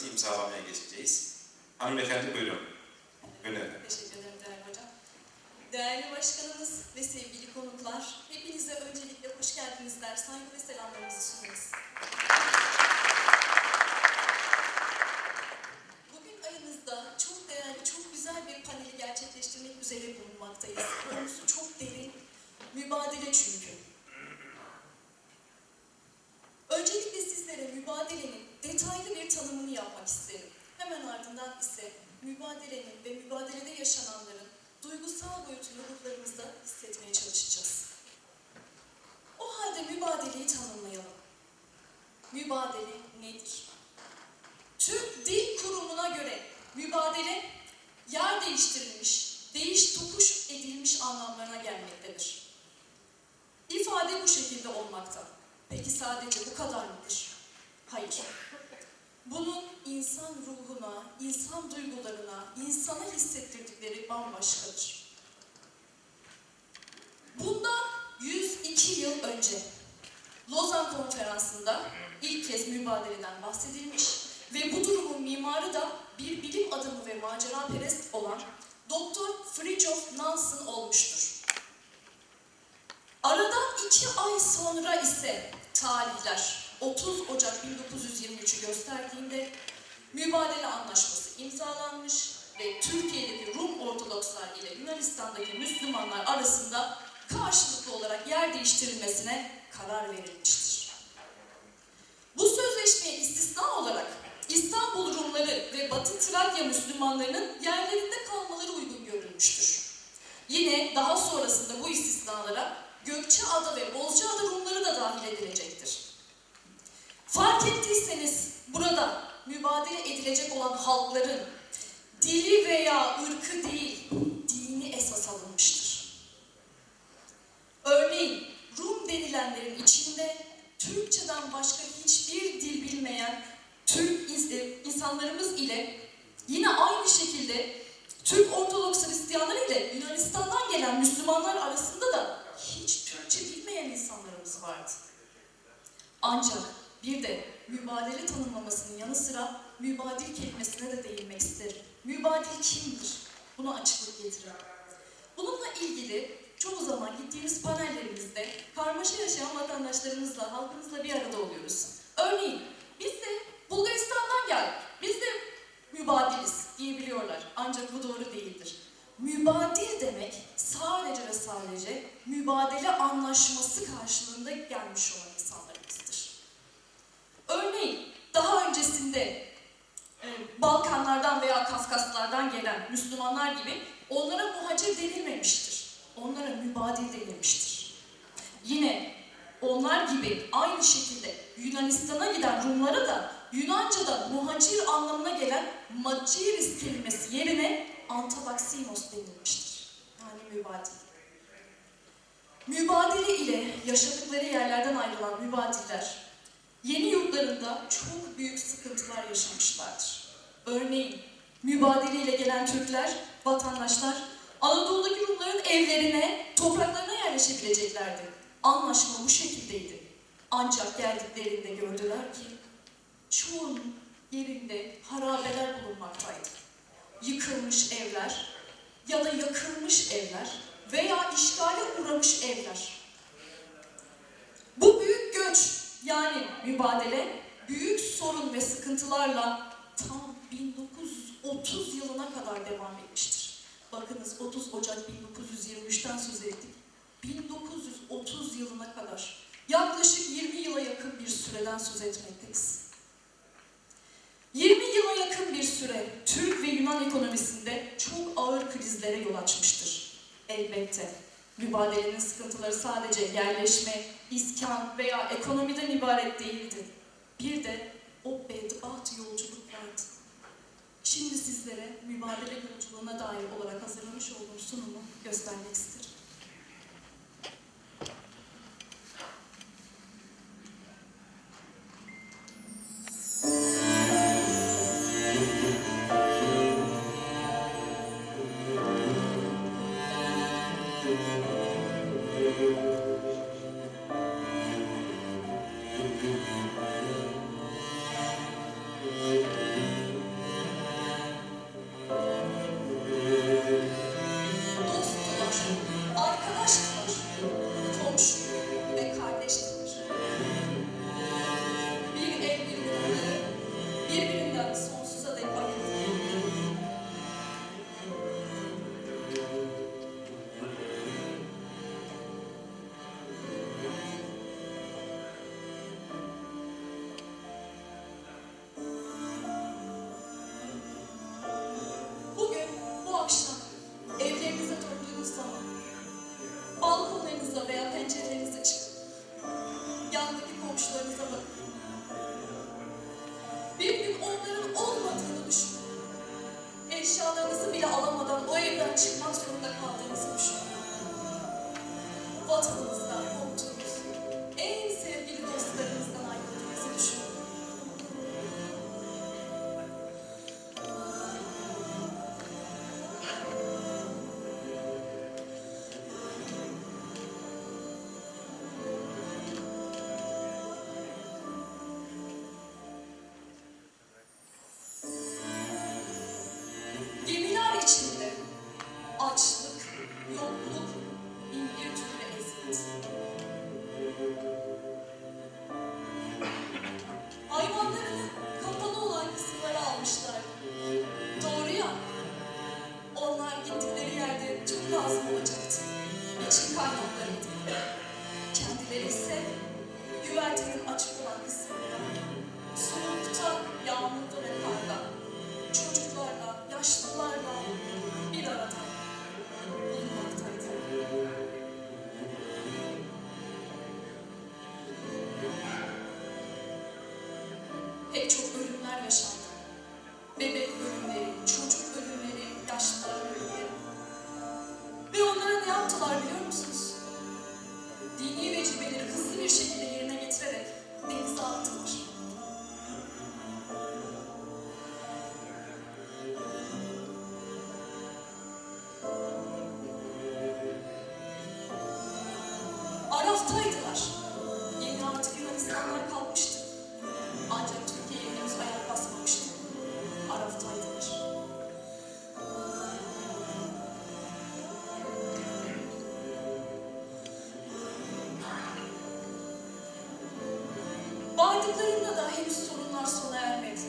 kararlarımızı imzalamaya geçeceğiz. Hanımefendi buyurun. Önerin. Teşekkür ederim değerli hocam. Değerli başkanımız ve sevgili konuklar, hepinize öncelikle hoş geldiniz der, saygı ve selamlarımızı sunarız. Bugün ayınızda çok değerli, çok güzel bir paneli gerçekleştirmek üzere bulunmaktayız. Konusu çok derin, mübadele çünkü. Öncelikle sizlere mübadelenin detaylı bir tanımını yapmak isterim. Hemen ardından ise mübadelenin ve mübadelede yaşananların duygusal boyutunu ruhlarımızda hissetmeye çalışacağız. O halde mübadeleyi tanımlayalım. Mübadele nedir? Türk Dil Kurumu'na göre mübadele yer değiştirilmiş, değiş tokuş edilmiş anlamlarına gelmektedir. İfade bu şekilde olmakta. Peki sadece bu kadar mıdır? Hayır. Bunun insan ruhuna, insan duygularına, insana hissettirdikleri bambaşkadır. Bundan 102 yıl önce Lozan Konferansı'nda ilk kez mübadeleden bahsedilmiş ve bu durumun mimarı da bir bilim adamı ve maceraperest olan Dr. Fridtjof Nansen olmuştur. Aradan iki ay sonra ise tarihler 30 Ocak 1923'ü gösterdiğinde mübadele anlaşması imzalanmış ve Türkiye'deki Rum Ortodokslar ile Yunanistan'daki Müslümanlar arasında karşılıklı olarak yer değiştirilmesine karar verilmiştir. Bu sözleşmeye istisna olarak İstanbul Rumları ve Batı Trakya Müslümanlarının yerlerinde kalmaları uygun görülmüştür. Yine daha sonrasında bu istisnalara Gökçeada ve Bozcaada Rumları da dahil edilecektir. Fark ettiyseniz burada mübadele edilecek olan halkların dili veya ırkı değil, dini esas alınmıştır. Örneğin Rum denilenlerin içinde Türkçeden başka hiçbir dil bilmeyen Türk ins- insanlarımız ile yine aynı şekilde Türk Ortodoks Hristiyanları ile Yunanistan'dan gelen Müslümanlar arasında da hiç Türkçe bilmeyen insanlarımız vardı. Ancak bir de mübadele tanımlamasının yanı sıra mübadil kelimesine de değinmek isterim. Mübadil kimdir? Buna açıklık getirelim. Bununla ilgili çoğu zaman gittiğimiz panellerimizde karmaşa yaşayan vatandaşlarımızla, halkımızla bir arada oluyoruz. Örneğin biz de Bulgaristan'dan geldik. Biz de mübadiliz diyebiliyorlar. Ancak bu doğru değildir. Mübadil demek sadece ve sadece mübadele anlaşması karşılığında gelmiş olan insanlarımızdır. Örneğin daha öncesinde e, Balkanlardan veya Kafkaslardan gelen Müslümanlar gibi onlara muhacir denilmemiştir. Onlara mübadil denilmiştir. Yine onlar gibi aynı şekilde Yunanistan'a giden Rumlara da Yunanca'da muhacir anlamına gelen maciris kelimesi yerine antabaksinos denilmiştir. Yani mübadil. Mübadele ile yaşadıkları yerlerden ayrılan mübadiller yeni yurtlarında çok büyük sıkıntılar yaşamışlardır. Örneğin mübadele ile gelen Türkler, vatandaşlar Anadolu'daki Rumların evlerine, topraklarına yerleşebileceklerdi. Anlaşma bu şekildeydi. Ancak geldiklerinde gördüler ki çoğunun yerinde harabeler bulunmaktaydı. Yıkılmış evler ya da yakılmış evler veya işgale uğramış evler. Bu büyük göç yani mübadele büyük sorun ve sıkıntılarla tam 1930 yılına kadar devam etmiştir. Bakınız 30 Ocak 1923'ten söz ettik. 1930 yılına kadar yaklaşık 20 yıla yakın bir süreden söz etmekteyiz. 20 yıla yakın bir süre Türk ve Yunan ekonomisinde çok ağır krizlere yol açmıştır. Elbette mübadelenin sıkıntıları sadece yerleşme, iskan veya ekonomiden ibaret değildi. Bir de o bedbaht yolculuk. Şimdi sizlere mübadele yolculuğuna dair olarak hazırlamış olduğum sunumu göstermek isterim. Ayrıldıklarında da henüz sorunlar sona ermedi.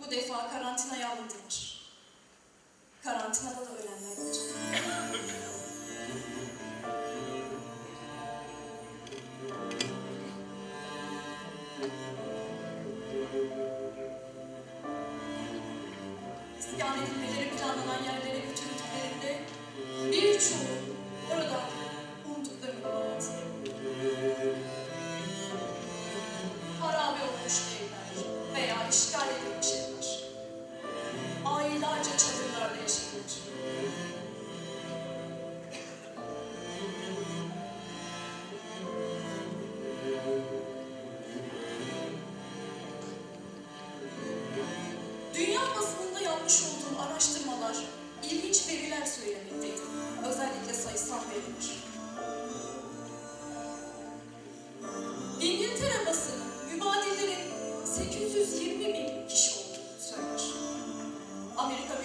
Bu defa karantinaya alındılar. Karantinada da ölenler olacak. İskan edilmeleri planlanan yerlere götürüldüklerinde birçoğu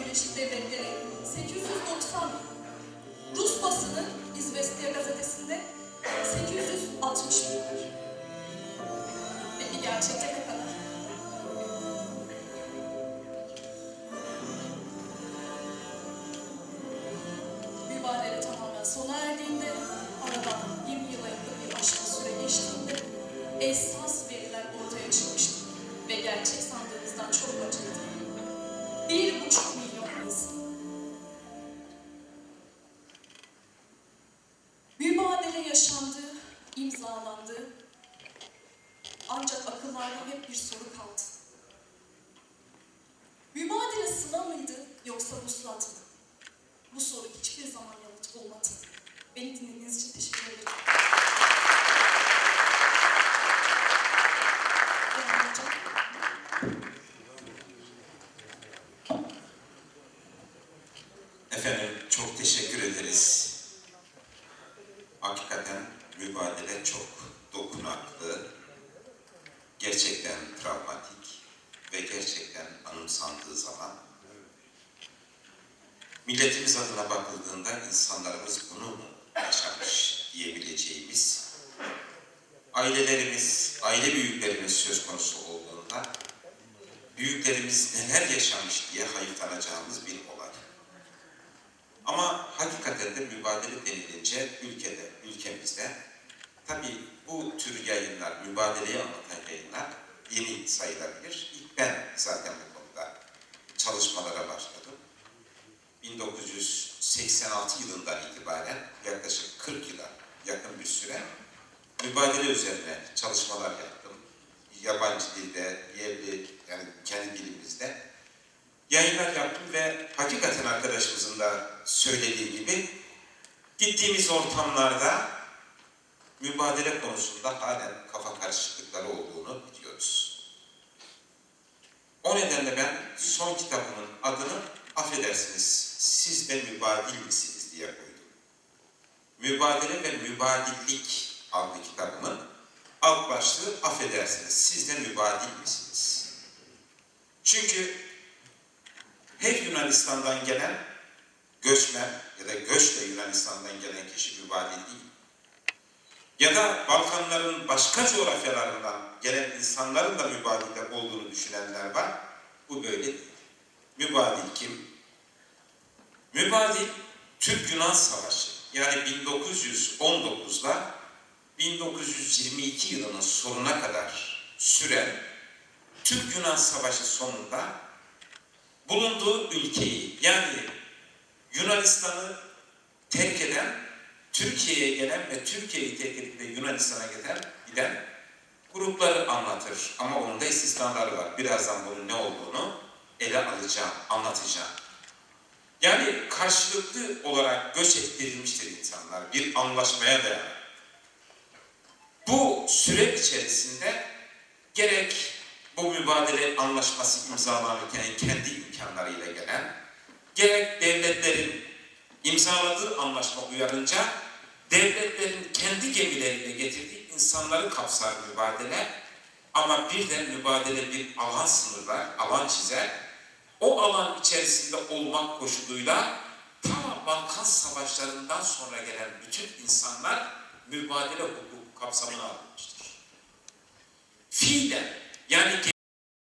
Birleşik Devletleri 890 Rus basını İzvestiye gazetesinde 860 bin. Peki gerçekte varsa uslatma. Bu soru hiçbir zaman yanıt bulmadı. Beni dinlediğiniz için teşekkür ederim. Efendim çok teşekkür ederiz. Hakikaten mübadele çok dokunaklı, gerçekten travmatik ve gerçekten anımsandığı zaman milletimiz adına bakıldığında insanlarımız bunu yaşamış diyebileceğimiz, ailelerimiz, aile büyüklerimiz söz konusu olduğunda büyüklerimiz neler yaşamış diye hayıflanacağımız bir olay. Ama hakikaten yayınlar yaptım ve hakikaten arkadaşımızın da söylediği gibi gittiğimiz ortamlarda mübadele konusunda halen kafa karışıklıkları olduğunu biliyoruz. O nedenle ben son kitabımın adını affedersiniz siz de mübadil misiniz diye koydum. Mübadele ve mübadillik adlı kitabımın alt başlığı affedersiniz siz de mübadil misiniz? Çünkü her Yunanistan'dan gelen göçmen ya da göçle Yunanistan'dan gelen kişi mübadil değil. Ya da Balkanların başka coğrafyalarından gelen insanların da mübadilde olduğunu düşünenler var. Bu böyle değil. Mübadil kim? Mübadil Türk-Yunan Savaşı yani 1919'da 1922 yılının sonuna kadar süren Türk-Yunan Savaşı sonunda bulunduğu ülkeyi yani Yunanistan'ı terk eden, Türkiye'ye gelen ve Türkiye'yi terk edip de Yunanistan'a giden, giden grupları anlatır. Ama onun da istisnaları var. Birazdan bunun ne olduğunu ele alacağım, anlatacağım. Yani karşılıklı olarak göç ettirilmiştir insanlar bir anlaşmaya dayanan. Bu süre içerisinde gerek bu mübadele anlaşması imzalanırken kendi imkanlarıyla gelen, gerek devletlerin imzaladığı anlaşma uyarınca devletlerin kendi gemileriyle getirdiği insanları kapsar mübadele ama bir de mübadele bir alan sınırlar, alan çizer. O alan içerisinde olmak koşuluyla ta Balkan savaşlarından sonra gelen bütün insanlar mübadele hukuku kapsamına alınmıştır. Fiilen yani